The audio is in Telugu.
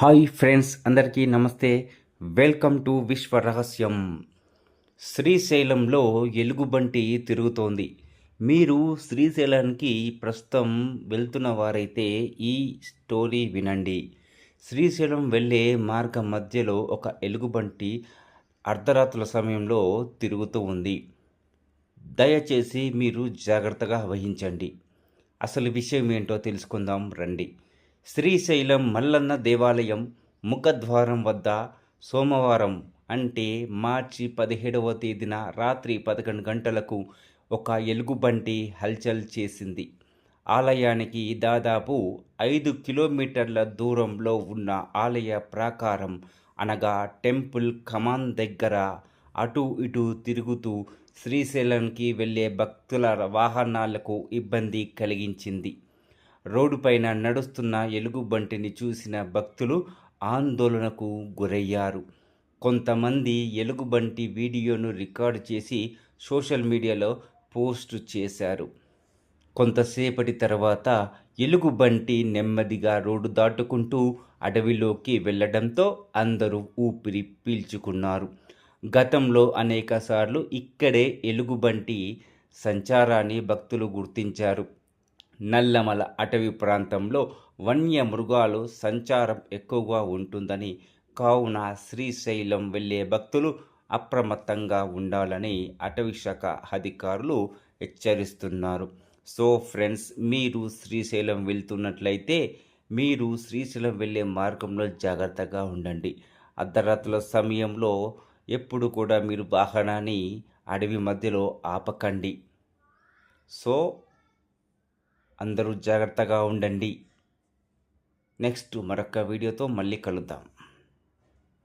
హాయ్ ఫ్రెండ్స్ అందరికీ నమస్తే. వెల్కమ్ టు విశ్వ రహస్యం. శ్రీశైలంలో ఎలుగుబంటి తిరుగుతోంది. మీరు శ్రీశైలానికి ప్రస్తుతం వెళ్తున్న వారైతే ఈ స్టోరీ వినండి. శ్రీశైలం వెళ్ళే మార్గం మధ్యలో ఒక ఎలుగుబంటి అర్ధరాత్రుల సమయంలో తిరుగుతూ ఉంది. దయచేసి మీరు జాగ్రత్తగా వహించండి. అసలు విషయం ఏంటో తెలుసుకుందాం రండి. శ్రీశైలం మల్లన్న దేవాలయం ముఖద్వారం వద్ద సోమవారం అంటే మార్చి పదిహేడవ తేదీన రాత్రి పదకొండు గంటలకు ఒక ఎలుగుబంటి హల్చల్ చేసింది. ఆలయానికి దాదాపు ఐదు కిలోమీటర్ల దూరంలో ఉన్న ఆలయ ప్రాకారం అనగా టెంపుల్ కమాన్ దగ్గర అటు ఇటు తిరుగుతూ శ్రీశైలంకి వెళ్ళే భక్తుల వాహనాలకు ఇబ్బంది కలిగించింది. రోడ్డుపైన నడుస్తున్న ఎలుగుబంటిని చూసిన భక్తులు ఆందోళనకు గురయ్యారు. కొంతమంది ఎలుగుబంటి వీడియోను రికార్డు చేసి సోషల్ మీడియాలో పోస్ట్ చేశారు. కొంతసేపటి తర్వాత ఎలుగుబంటి నెమ్మదిగా రోడ్డు దాటుకుంటూ అడవిలోకి వెళ్ళడంతో అందరూ ఊపిరి పీల్చుకున్నారు. గతంలో అనేకసార్లు ఇక్కడే ఎలుగుబంటి సంచారాన్ని భక్తులు గుర్తించారు. నల్లమల అటవీ ప్రాంతంలో వన్య మృగాలు సంచారం ఎక్కువగా ఉంటుందని కావున శ్రీశైలం వెళ్ళే భక్తులు అప్రమత్తంగా ఉండాలని అటవీ శాఖ అధికారులు హెచ్చరిస్తున్నారు. సో ఫ్రెండ్స్ మీరు శ్రీశైలం వెళ్తున్నట్లయితే మీరు శ్రీశైలం వెళ్ళే మార్గంలో జాగ్రత్తగా ఉండండి. అర్ధరాత్రుల సమయంలో ఎప్పుడు కూడా మీరు వాహనాన్ని అడవి మధ్యలో ఆపకండి. సో అందరూ జాగ్రత్తగా ఉండండి. నెక్స్ట్ మరొక వీడియోతో మళ్ళీ కలుద్దాం.